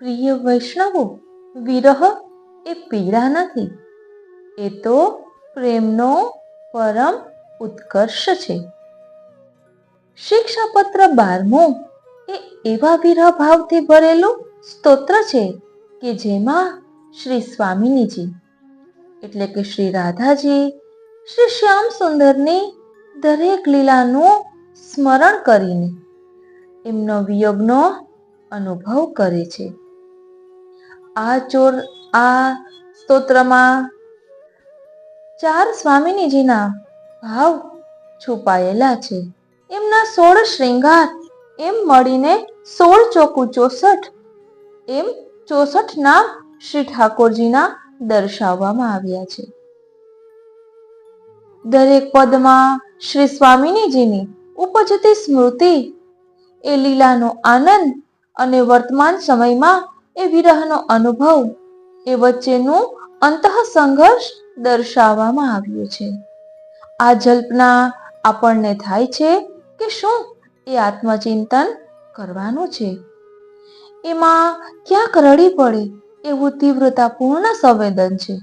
પ્રિય વૈષ્ણવો, વિરહ એ પીડા નથી. એ તો પ્રેમનો પરમ ઉત્કર્ષ છે. શિક્ષાપત્ર બારમું એ એવા વિરહ ભાવથી ભરેલું સ્તોત્ર છે કે જેમાં શ્રી સ્વામિનીજી, એટલે કે શ્રી રાધાજી, શ્રી શ્યામ સુંદરની દરેક લીલાનું સ્મરણ કરીને એમનો વિયોગનો અનુભવ કરે છે. આ ચોર, આ સ્તોત્રમાં ચાર સ્વામિનીજીના ભાવ છુપાયેલા છે. એમના સોળ શ્રૃંગાર એમ મળીને સોળ ચોકુ ચોસઠ, એમ ચોસઠ નામ શ્રી ઠાકોરજીના દર્શાવવામાં આવ્યા છે. દરેક પદમાં શ્રી સ્વામિનીજીની ઉપજતી સ્મૃતિ, એ લીલાનો આનંદ અને વર્તમાન સમયમાં એ વિરહનો અનુભવ એ વચ્ચેનું અંતઃ સંઘર્ષ દર્શાવવામાં આવ્યું છે. આ જલ્પના આપણને થાય છે કે શું એ આત્મચિંતન કરવાનું છે. એમાં ક્યાંક રડી પડે એવું તીવ્રતાપૂર્ણ સંવેદન છે.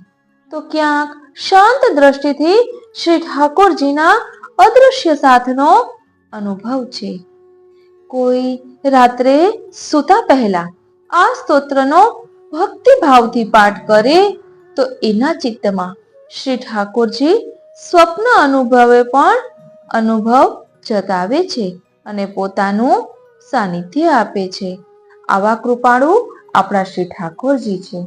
તો ક્યાંક શાંત દ્રષ્ટિથી શ્રી ઠાકોરજીના અદૃશ્ય સાથનો અનુભવ છે. કોઈ રાત્રે સૂતા પહેલા આ સ્તોત્રનો ભક્તિભાવથી પાઠ કરે તો એના ચિત્તમાં શ્રી ઠાકોરજી સ્વપ્ન અનુભવે પણ અનુભવ જતાવે છે અને પોતાનું સાનિધ્ય આપે છે. આવા કૃપાળુ આપણા શ્રી ઠાકોરજી છે.